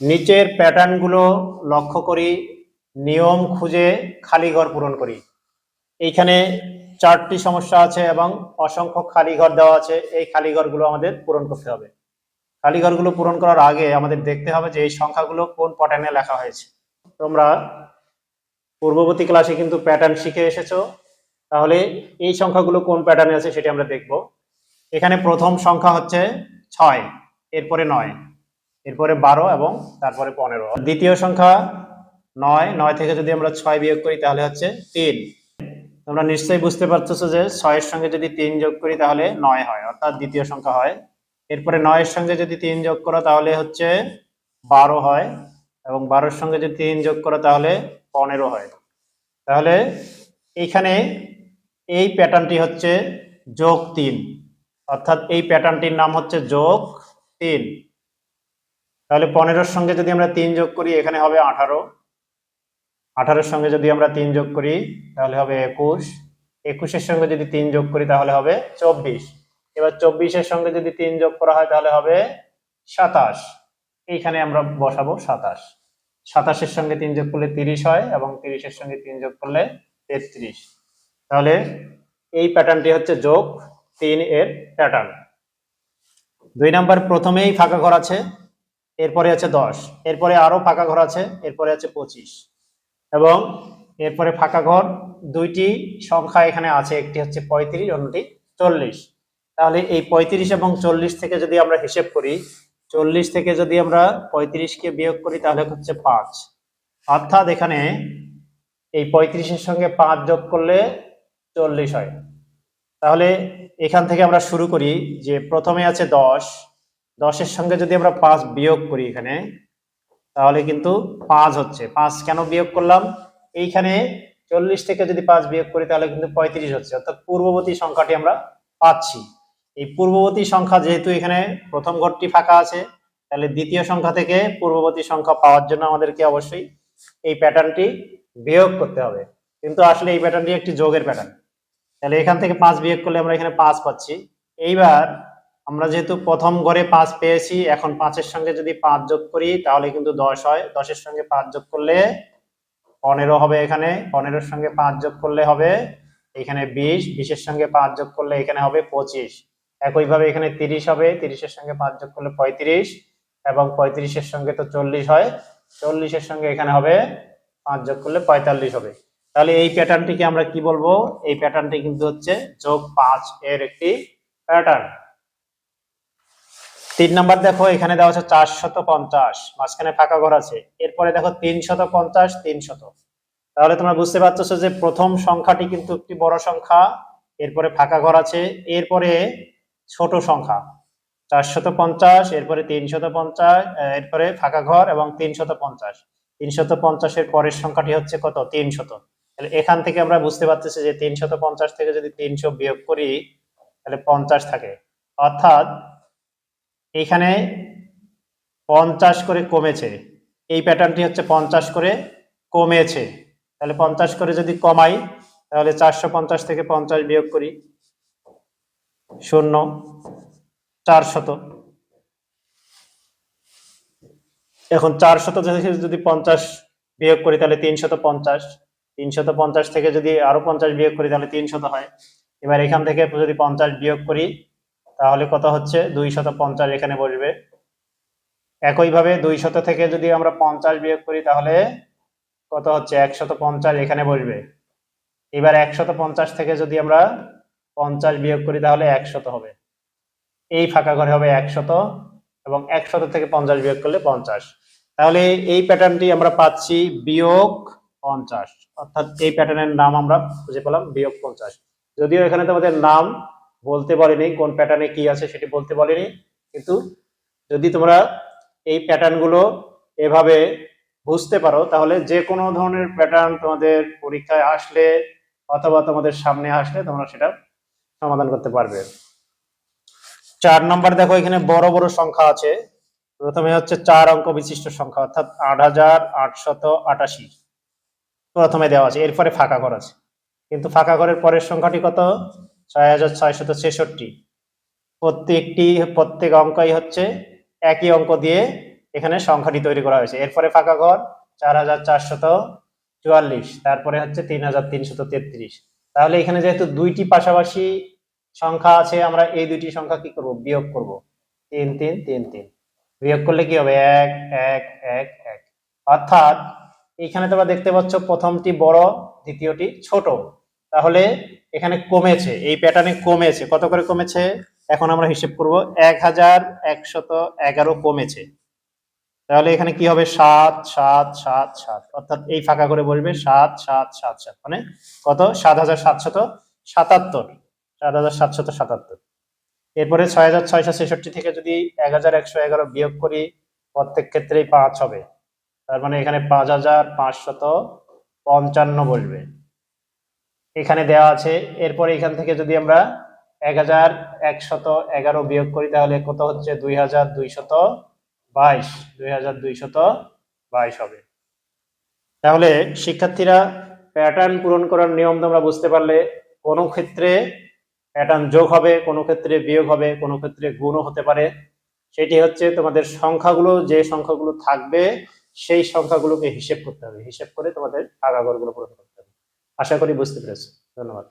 নিচের প্যাটার্নগুলো লক্ষ্য করি, নিয়ম খুঁজে খালি ঘর পূরণ করি। এইখানে চারটি সমস্যা আছে এবং অসংখ্য খালি ঘর দেওয়া আছে, এই খালি ঘরগুলো আমাদের পূরণ করতে হবে। খালি ঘরগুলো পূরণ করার আগে আমাদের দেখতে হবে যে এই সংখ্যাগুলো কোন প্যাটার্নে লেখা হয়েছে। তোমরা পূর্ববর্তী ক্লাসে কিন্তু প্যাটার্ন শিখে এসেছ, তাহলে এই সংখ্যাগুলো কোন প্যাটার্নে আছে সেটি আমরা দেখব। এখানে প্রথম সংখ্যা হচ্ছে ছয়, এরপরে নয়। এরপরে বারো এবং তারপরে পনেরো। দ্বিতীয় সংখ্যা নয় নয় থেকে যদি আমরা ছয় বিয়োগ করি তাহলে হচ্ছে তিন। তোমরা নিশ্চয়ই বুঝতে পারতেছো যে ছয়ের সঙ্গে যদি তিন যোগ করি তাহলে নয় হয়, অর্থাৎ দ্বিতীয় সংখ্যা হয়। এরপরে নয়ের সঙ্গে যদি তিন যোগ করো তাহলে হচ্ছে বারো হয় এবং বারোর সঙ্গে যদি তিন যোগ করো তাহলে পনেরো হয়। তাহলে এইখানে এই প্যাটার্নটি হচ্ছে যোগ তিন, অর্থাৎ এই প্যাটার্নটির নাম হচ্ছে যোগ তিন। তাহলে পনেরোর সঙ্গে যদি আমরা তিন যোগ করি, এখানে হবে আঠারো। আঠারোর সঙ্গে যদি আমরা তিন যোগ করি, তাহলে হবে একুশ। একুশের সঙ্গে যদি তিন যোগ করি, তাহলে হবে চব্বিশ। এবার চব্বিশের সঙ্গে যদি তিন যোগ করা হয়, তাহলে হবে সাতাশ। এইখানে আমরা বসাবো সাতাশ। সাতাশের সঙ্গে তিন যোগ করলে তিরিশ হয় এবং তিরিশের সঙ্গে তিন যোগ করলে তেত্রিশ। তাহলে এই প্যাটার্নটি হচ্ছে যোগ তিন এর প্যাটার্ন। দুই নাম্বার প্রথমেই ফাঁকা ঘর আছে। এরপরে আছে দশ, এরপরে আরও ফাঁকা ঘর আছে, এরপরে আছে পঁচিশ। এবং এরপরে ফাঁকা ঘর, দুইটি সংখ্যা এখানে আছে, একটি হচ্ছে পঁয়ত্রিশ, অন্যটি চল্লিশ। তাহলে এই পঁয়ত্রিশ এবং চল্লিশ থেকে যদি আমরা হিসেব করি, চল্লিশ থেকে যদি আমরা পঁয়ত্রিশকে বিয়োগ করি, তাহলে হচ্ছে পাঁচ। অর্থাৎ এখানে এই পঁয়ত্রিশের সঙ্গে পাঁচ যোগ করলে চল্লিশ হয়। তাহলে এখান থেকে আমরা শুরু করি যে প্রথমে আছে দশ দশের সঙ্গে যদি আমরা পাঁচ বিয়োগ করি এখানে, তাহলে কিন্তু পাঁচ হচ্ছে। পাঁচ কেন বিয়োগ করলাম? এইখানে চল্লিশ থেকে যদি পাঁচ বিয়োগ করি, তাহলে কিন্তু পঁয়ত্রিশ হচ্ছে। অর্থাৎ পূর্ববর্তী সংখ্যাটি আমরা পাচ্ছি। এই পূর্ববর্তী সংখ্যা যেহেতু এখানে প্রথম ঘরটি ফাঁকা আছে, তাহলে দ্বিতীয় সংখ্যা থেকে পূর্ববর্তী সংখ্যা পাওয়ার জন্য আমাদেরকে অবশ্যই এই প্যাটার্নটি বিয়োগ করতে হবে। কিন্তু আসলে এই প্যাটার্নটি একটি যোগের প্যাটার্ন। তাহলে এখান থেকে পাঁচ বিয়োগ করলে আমরা এখানে পাঁচ পাচ্ছি। এইবার আমরা যেহেতু প্রথম ঘরে পাঁচ পেয়েছি, এখন পাঁচের সঙ্গে যদি পাঁচ যোগ করি, তাহলে কিন্তু দশ হয়। দশের সঙ্গে পাঁচ যোগ করলে পনেরো হবে এখানে, পনেরোর সঙ্গে পাঁচ যোগ করলে হবে এখানে বিশ, বিশের সঙ্গে পাঁচ যোগ করলে এখানে হবে পঁচিশ। একইভাবে এখানে তিরিশ হবে, তিরিশের সঙ্গে পাঁচ যোগ করলে পঁয়ত্রিশ, এবং পঁয়ত্রিশের সঙ্গে তো চল্লিশ হয়, চল্লিশের সঙ্গে এখানে হবে পাঁচ যোগ করলে পঁয়তাল্লিশ হবে। তাহলে এই প্যাটার্নটিকে আমরা কি বলব? এই প্যাটার্নটি কিন্তু হচ্ছে যোগ পাঁচ এর একটি প্যাটার্ন তিন নাম্বার দেখো, এখানে দেওয়া আছে চারশত পঞ্চাশ, মাঝখানে ফাঁকা ঘর আছে। এরপরে দেখো তিনশত পঞ্চাশ, তিনশত। তাহলে তোমরা বুঝতে পারছ যে প্রথম সংখ্যাটি কিন্তু একটি বড় সংখ্যা, এরপরে ফাঁকা ঘর আছে, এরপরে ছোট সংখ্যা। চারশত পঞ্চাশ, এরপরে তিনশত পঞ্চাশ এরপরে ফাঁকা ঘর এবং তিনশত পঞ্চাশ। তিনশত পঞ্চাশের পরের সংখ্যাটি হচ্ছে কত? তিনশত। তাহলে এখান থেকে আমরা বুঝতে পারতেছি যে তিনশত পঞ্চাশ থেকে যদি তিনশো বিয়োগ করি, তাহলে পঞ্চাশ থাকে। অর্থাৎ এখানে পঞ্চাশ করে কমেছে। এই প্যাটার্নটি হচ্ছে পঞ্চাশ করে কমেছে। তাহলে পঞ্চাশ করে যদি কমাই, তাহলে চারশো পঞ্চাশ থেকে পঞ্চাশ বিয়োগ করি, শূন্য, চারশত। এখন চারশত যদি পঞ্চাশ বিয়োগ করি, তাহলে তিনশত পঞ্চাশ। তিনশত পঞ্চাশ থেকে যদি আরও পঞ্চাশ বিয়োগ করি, তাহলে তিনশত হয়। এবার এখান থেকে যদি পঞ্চাশ বিয়োগ করি তাহলে কত হচ্ছে? দুই শত পঞ্চাশ এখানে বসবে। একইভাবে দুই শত থেকে যদি আমরা পঞ্চাশ বিয়োগ করি, তাহলে কত হচ্ছে? একশত পঞ্চাশ এখানে বসবে। এবার একশত পঞ্চাশ থেকে যদি আমরা পঞ্চাশ বিয়োগ করি, তাহলে একশত হবে। এই ফাঁকা ঘরে হবে একশত এবং একশত থেকে পঞ্চাশ বিয়োগ করলে পঞ্চাশ। তাহলে এই প্যাটার্নটি আমরা পাচ্ছি বিয়োগ পঞ্চাশ। অর্থাৎ এই প্যাটার্নের নাম আমরা খুঁজে পেলাম বিয়োগ পঞ্চাশ। যদিও এখানে তোমাদের নাম বলতে বলেনি কোন প্যাটার্নে কি আছে সেটি বলতে বলেনি। কিন্তু যদি তোমরা এই প্যাটার্নগুলো এভাবে বুঝতে পারো, তাহলে যে কোনো ধরনের প্যাটার্ন তোমাদের পরীক্ষায় আসলে অথবা তোমাদের সামনে আসলে তোমরা সেটা সমাধান করতে পারবে। চার নাম্বার দেখো, এখানে বড় বড় সংখ্যা আছে। প্রথমে হচ্ছে চার অঙ্ক বিশিষ্ট সংখ্যা, অর্থাৎ আট হাজার আটশত আটাশি। প্রথমে দেওয়া আছে, এরপরে ফাঁকা ঘর আছে। কিন্তু ফাঁকা ঘরের পরের সংখ্যাটি কত? ছয় হাজার ছয়শত ছেষট্টি। প্রত্যেকটি, প্রত্যেক অঙ্কই হচ্ছে একই অঙ্ক দিয়ে এখানে সংখ্যাটি তৈরি করা হয়েছে। এরপরে ফাঁকা ঘর, চার হাজার চারশত চুয়াল্লিশ। তারপরে হচ্ছে তিন হাজার তিনশত তেত্রিশ। তাহলে এখানে যেহেতু দুইটি পাশাপাশি সংখ্যা আছে, আমরা এই দুইটি সংখ্যা কি করব? বিয়োগ করব। তিন তিন তিন তিন। বিয়োগ করলে কি হবে? এক এক এক এক। অর্থাৎ এখানে তোমরা দেখতে পাচ্ছ প্রথমটি বড়, দ্বিতীয়টি ছোট। তাহলে এখানে কমেছে, এই প্যাটার্নে কমেছে। কত করে কমেছে? এখন আমরা হিসেব করব, এক হাজার একশত এগারো কমেছে। তাহলে এখানে কি হবে? সাত সাত সাত সাত। অর্থাৎ এই ফাঁকা করে বলবে সাত সাত সাত সাত। মানে কত? সাত হাজার সাতশত সাতাত্তর। সাত হাজার সাতশত সাতাত্তর। এরপরে ছয় হাজার ছয়শো ছেষট্টি থেকে যদি এক হাজার একশো এগারো বিয়োগ করি, প্রত্যেক ক্ষেত্রেই পাঁচ হবে। তার মানে এখানে পাঁচ হাজার পাঁচশত পঞ্চান্ন বসবে এখানে দেওয়া আছে। এরপরে এখান থেকে যদি আমরা এক হাজার একশত এগারো বিয়োগ করি, তাহলে কত হচ্ছে? দুই হাজার দুইশত বাইশ। দুই হাজার দুইশত বাইশ হবে। তাহলে শিক্ষার্থীরা প্যাটার্ন পূরণ করার নিয়ম তোমরা বুঝতে পারলে, কোনো ক্ষেত্রে প্যাটার্ন যোগ হবে, কোনো ক্ষেত্রে বিয়োগ হবে, কোনো ক্ষেত্রে গুণও হতে পারে। সেটি হচ্ছে তোমাদের সংখ্যাগুলো, যে সংখ্যাগুলো থাকবে, সেই সংখ্যাগুলোকে হিসেব করতে হবে। হিসেব করে তোমাদের আগাগরগুলো পূরণ করতে হবে। আশা করি বুঝতে পেরেছ। ধন্যবাদ।